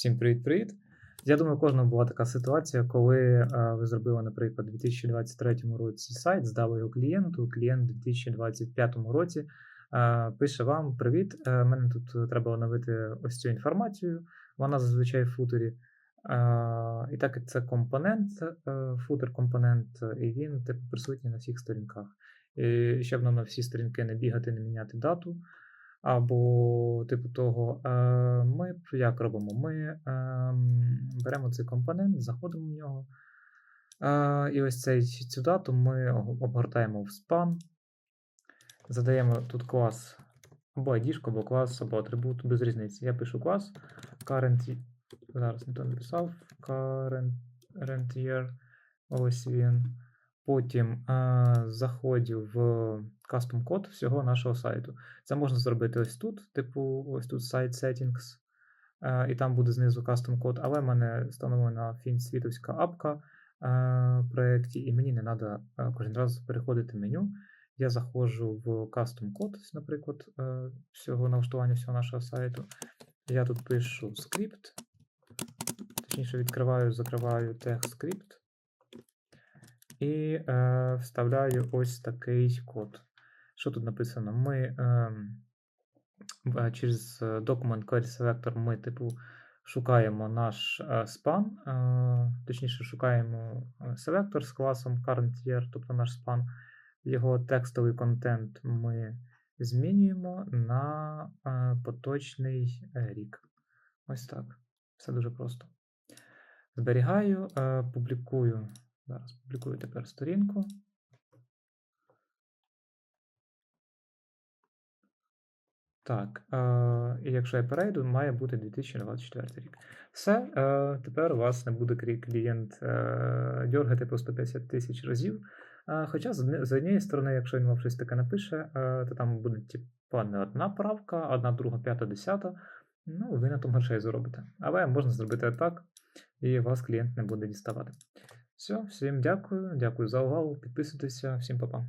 Всім привіт-привіт. Я думаю, кожного була така ситуація, коли е, ви зробили, наприклад, у 2023 році сайт, здали його клієнту. Клієнт у 2025 році е, пише вам: Привіт, е, мене тут треба оновити ось цю інформацію. Вона зазвичай в футері. І так це компонент, футер-компонент, і він типу присутній на всіх сторінках. І щоб нам на всі сторінки не бігати, не міняти дату. Або, типу того, е, ми як робимо? Ми ем, беремо цей компонент, заходимо в нього. е, І ось цей, цю дату ми обгортаємо в span. Задаємо тут клас або ID, або клас, або атрибут, без різниці. Я пишу клас current, зараз не то написав, current current year, ось він. Потім е, заходжу в custom код всього нашого сайту. Це можна зробити ось тут, типу, ось тут Site Settings, е, і там буде знизу custom код, але в мене встановлена фінсвітовська апка е, в проєкті, і мені не треба кожен раз переходити в меню. Я заходжу в custom код, наприклад, всього налаштування всього нашого сайту. Я тут пишу скрипт, точніше відкриваю, закриваю тег скрипт. І е, вставляю ось такий код. Що тут написано? Ми ем, в- через е, Document Query Selector ми, типу, шукаємо наш е, span, е, точніше, шукаємо е, селектор з класом current year, тобто наш span. Його текстовий контент ми змінюємо на е, поточний е, рік. Ось так. Все дуже просто. Зберігаю, е, публікую. Зараз публікую тепер сторінку. Так, е, і якщо я перейду, має бути 2024 рік. Все, е, тепер у вас не буде клієнт е, дьоргати по 150 тисяч разів. Хоча з, однієї сторони, якщо він вам щось таке напише, то там буде типа не одна правка, одна, друга, п'ята, десята. Ну, ви на тому грошей заробите. Але можна зробити так, і вас клієнт не буде діставати. Все, всім дякую, дякую за увагу. Підписуйтеся, всім па-па.